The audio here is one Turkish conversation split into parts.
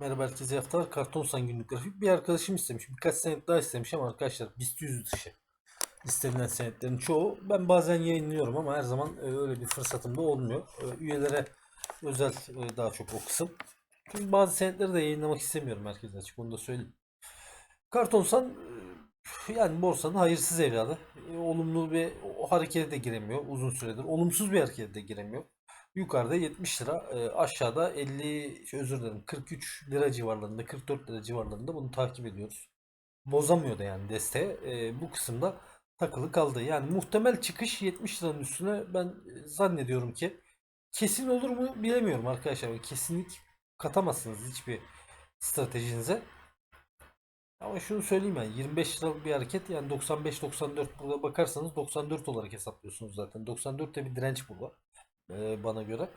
Merhaba herkese haftalar. Kartonsan günlük grafik. Bir arkadaşım istemiş. Birkaç senet daha istemiş ama arkadaşlar BIST 100 dışı. İstenilen senetlerin çoğu. Ben bazen yayınlıyorum ama her zaman e, öyle bir fırsatım da olmuyor. E, Üyelere özel e, daha çok o kısım. Çünkü bazı senetleri de yayınlamak istemiyorum herkese açık. Onu da söyleyeyim. Kartonsan yani borsanın hayırsız evladı. Olumlu bir o harekete de giremiyor uzun süredir. Olumsuz bir harekete de giremiyor. Yukarıda 70 lira, e, aşağıda 50, şey, özür dilerim 43 lira civarlarında, 44 lira civarlarında bunu takip ediyoruz. Bozamıyor da yani desteği. E, bu kısımda takılı kaldı. Yani muhtemel çıkış 70 liranın üstüne ben e, zannediyorum ki kesin olur mu bilemiyorum arkadaşlar. Kesinlik katamazsınız hiçbir stratejinize. Ama şunu söyleyeyim yani 25 liralık bir hareket yani 95-94 burada bakarsanız 94 olarak hesaplıyorsunuz zaten. 94 de bir direnç burada e, bana göre.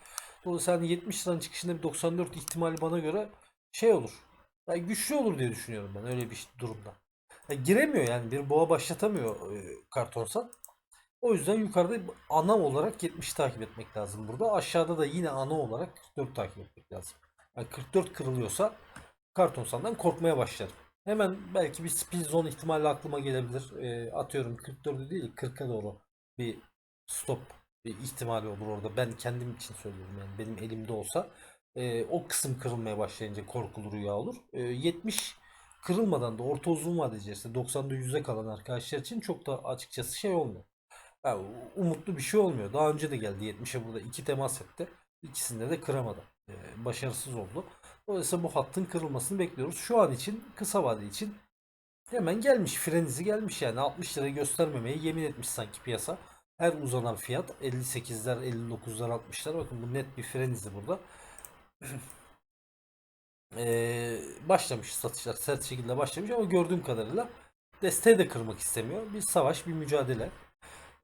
Dolayısıyla hani 70 liranın çıkışında bir 94 ihtimali bana göre şey olur. Yani güçlü olur diye düşünüyorum ben öyle bir durumda. Yani giremiyor yani bir boğa başlatamıyor e, kartonsan. O yüzden yukarıda ana olarak 70 takip etmek lazım burada. Aşağıda da yine ana olarak 44 takip etmek lazım. Yani 44 kırılıyorsa kartonsandan korkmaya başlarım. Hemen belki bir spin zone ihtimali aklıma gelebilir. E, atıyorum 44'ü değil 40'a doğru bir stop bir ihtimali olur orada. Ben kendim için söylüyorum yani benim elimde olsa e, o kısım kırılmaya başlayınca korkulu rüya olur. E, 70 kırılmadan da orta uzun vade içerisinde 90'da 100'e kalan arkadaşlar için çok da açıkçası şey olmuyor. Yani umutlu bir şey olmuyor. Daha önce de geldi 70'e burada iki temas etti. İkisinde de kıramadı. E, başarısız oldu. Dolayısıyla bu hattın kırılmasını bekliyoruz. Şu an için kısa vade için hemen gelmiş. Frenizi gelmiş yani 60 lirayı göstermemeyi yemin etmiş sanki piyasa. Her uzanan fiyat 58'ler, 59'lar, 60'lar. Bakın bu net bir fren izi burada. Ee, başlamış satışlar sert şekilde başlamış ama gördüğüm kadarıyla desteği de kırmak istemiyor. Bir savaş, bir mücadele.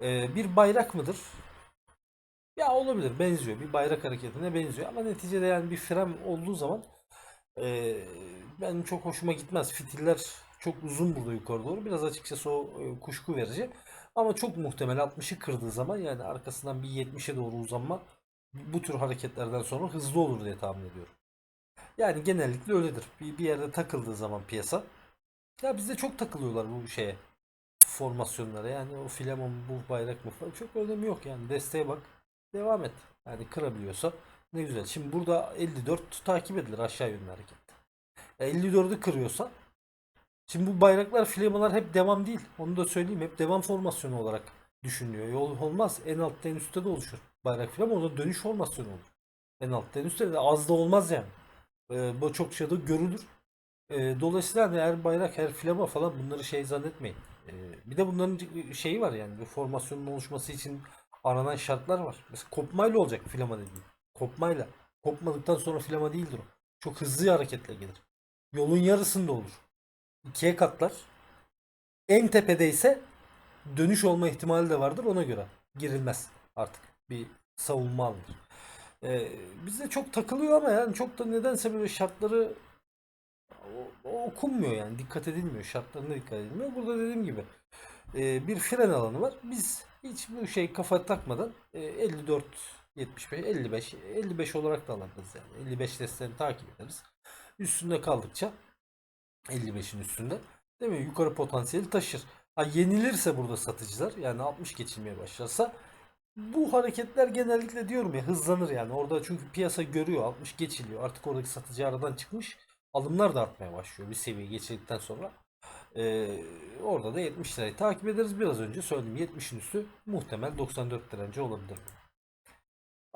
Ee, bir bayrak mıdır? Ya olabilir, benziyor. Bir bayrak hareketine benziyor ama neticede yani bir fren olduğu zaman ee, ben çok hoşuma gitmez. Fitiller çok uzun burada yukarı doğru. Biraz açıkçası o e, kuşku verici. Ama çok muhtemel 60'ı kırdığı zaman yani arkasından bir 70'e doğru uzanma bu tür hareketlerden sonra hızlı olur diye tahmin ediyorum. Yani genellikle öyledir. Bir, bir yerde takıldığı zaman piyasa. Ya bizde çok takılıyorlar bu şeye. Formasyonlara yani o filamon bu bayrak mı falan çok önemi yok yani desteğe bak devam et. Yani kırabiliyorsa ne güzel. Şimdi burada 54 takip edilir aşağı yönlü hareket. 54'ü kırıyorsa Şimdi bu bayraklar, flamalar hep devam değil. Onu da söyleyeyim. Hep devam formasyonu olarak düşünülüyor. Yol olmaz. En altta en üstte de oluşur. Bayrak flama o da dönüş formasyonu olur. En altta en üstte de az da olmaz yani. Ee, bu çok şeyde görülür. Ee, dolayısıyla hani her bayrak, her flama falan bunları şey zannetmeyin. Ee, bir de bunların şeyi var yani. Bu formasyonun oluşması için aranan şartlar var. Mesela kopmayla olacak flama dediğim. Kopmayla. Kopmadıktan sonra flama değildir o. Çok hızlı hareketle gelir. Yolun yarısında olur ikiye katlar. En tepede ise dönüş olma ihtimali de vardır ona göre. Girilmez artık. Bir savunma alınır. Ee, bizde çok takılıyor ama yani çok da nedense böyle şartları okunmuyor yani. Dikkat edilmiyor. Şartlarına dikkat edilmiyor. Burada dediğim gibi e, bir fren alanı var. Biz hiç bu şey kafa takmadan e, 54 75 55 55 olarak da alabiliriz yani. 55 desteğini takip ederiz. Üstünde kaldıkça 55'in üstünde. Değil mi? Yukarı potansiyeli taşır. Ha yenilirse burada satıcılar yani 60 geçilmeye başlarsa bu hareketler genellikle diyorum ya hızlanır yani. Orada çünkü piyasa görüyor 60 geçiliyor. Artık oradaki satıcı aradan çıkmış. Alımlar da artmaya başlıyor bir seviye geçildikten sonra. Ee, orada da 70 lirayı takip ederiz. Biraz önce söyledim 70'in üstü muhtemel 94 direnci olabilir.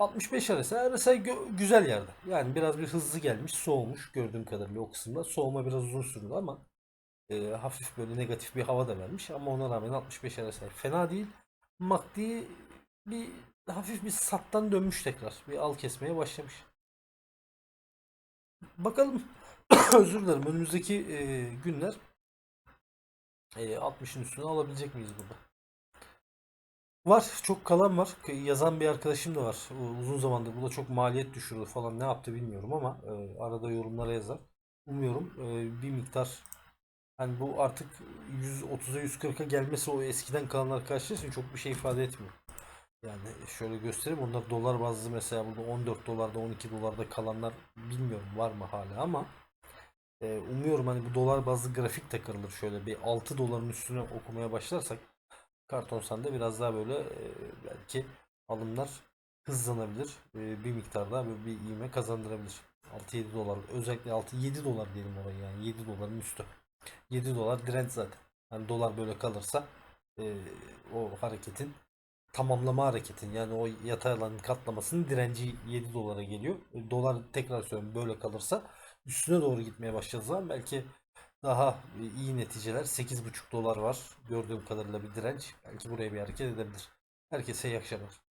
65 arası. RSI gö- güzel yerde. Yani biraz bir hızlı gelmiş. Soğumuş gördüğüm kadarıyla o kısımda. Soğuma biraz uzun sürdü ama e, hafif böyle negatif bir hava da vermiş. Ama ona rağmen 65 RSI fena değil. MACD bir hafif bir sattan dönmüş tekrar. Bir al kesmeye başlamış. Bakalım. Özür dilerim. Önümüzdeki e, günler e, 60'ın üstüne alabilecek miyiz burada? Var. Çok kalan var. Yazan bir arkadaşım da var. Uzun zamandır. Bu da çok maliyet düşürüyor falan. Ne yaptı bilmiyorum ama e, arada yorumlara yazar. Umuyorum e, bir miktar hani bu artık 130'a 140'a gelmesi o eskiden kalan arkadaşlar için çok bir şey ifade etmiyor. Yani şöyle göstereyim. Onlar dolar bazlı mesela burada 14 dolarda 12 dolarda kalanlar bilmiyorum var mı hala ama Ee, umuyorum hani bu dolar bazlı grafik de kırılır şöyle bir 6 doların üstüne okumaya başlarsak karton sanda biraz daha böyle e, belki alımlar hızlanabilir. E, bir miktar daha böyle bir ivme kazandırabilir. 6-7 dolar özellikle 6-7 dolar diyelim oraya yani 7 doların üstü. 7 dolar direnç zaten. Yani dolar böyle kalırsa e, o hareketin tamamlama hareketin yani o yatay alanın katlamasının direnci 7 dolara geliyor. E, Dolar tekrar söylüyorum böyle kalırsa üstüne doğru gitmeye başladığı zaman belki daha e, iyi neticeler 8,5 dolar var gördüğüm kadarıyla bir direnç. Belki buraya bir hareket edebilir. Herkese iyi akşamlar.